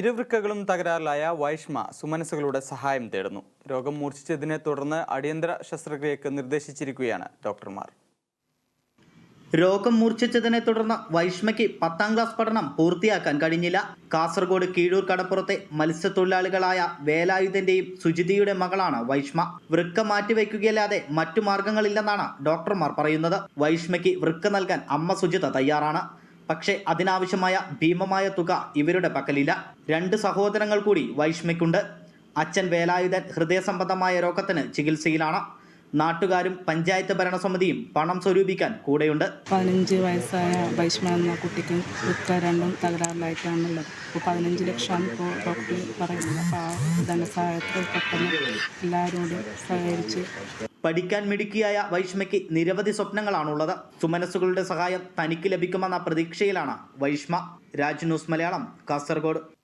ഇരുവൃക്കകളും തകരാറിലായ വൈഷ്മ സുമനസുകളുടെ സഹായം തേടുന്നു. രോഗം മൂർച്ഛിച്ചതിനെ തുടർന്ന് അടിയന്തര ശസ്ത്രക്രിയക്ക് നിർദ്ദേശിച്ചിരിക്കുകയാണ് ഡോക്ടർമാർ. രോഗം മൂർച്ഛിച്ചതിനെ തുടർന്ന് വൈഷ്മയ്ക്ക് പത്താം ക്ലാസ് പഠനം പൂർത്തിയാക്കാൻ കഴിഞ്ഞില്ല. കാസർഗോഡ് കീഴൂർ കടപ്പുറത്തെ മത്സ്യത്തൊഴിലാളികളായ വേലായുധന്റെയും സുജിതിയുടെ മകളാണ് വൈഷ്മ. വൃക്ക മാറ്റിവെക്കുകയല്ലാതെ മറ്റു മാർഗങ്ങളില്ലെന്നാണ് ഡോക്ടർമാർ പറയുന്നത്. വൈഷ്മയ്ക്ക് വൃക്ക നൽകാൻ അമ്മ സുജിത തയ്യാറാണ്. പക്ഷേ അതിനാവശ്യമായ ഭീമമായ തുക ഇവരുടെ പക്കലില്ല. രണ്ട് സഹോദരങ്ങൾ കൂടി വൈഷ്മയ്ക്കുണ്ട് അച്ഛൻ വേലായുധൻ ഹൃദയ സംബന്ധമായ രോഗത്തിന് ചികിത്സയിലാണ്. നാട്ടുകാരും പഞ്ചായത്ത് ഭരണസമിതിയും പണം സ്വരൂപിക്കാൻ കൂടെയുണ്ട്. പതിനഞ്ച് വയസ്സായ വൈഷ്മ എന്ന കുട്ടിക്ക് വൃക്ക രണ്ടും തകരാറിലായിട്ടാണുള്ളത്. അപ്പോൾ പതിനഞ്ച് ലക്ഷമാണ് ഇപ്പോൾ ഡോക്ടർ പറയുന്നത്. അപ്പോൾ ആ ധനസഹായത്തിൽ പെട്ടെന്ന് എല്ലാവരോടും സഹകരിച്ച് പഠിക്കാൻ മിടുക്കിയായ വൈഷ്മയ്ക്ക് നിരവധി സ്വപ്നങ്ങളാണുള്ളത്. സുമനസ്സുകളുടെ സഹായം തനിക്ക് ലഭിക്കുമെന്ന പ്രതീക്ഷയിലാണ് വൈഷ്മ. രാജ് ന്യൂസ് മലയാളം കാസർഗോഡ്.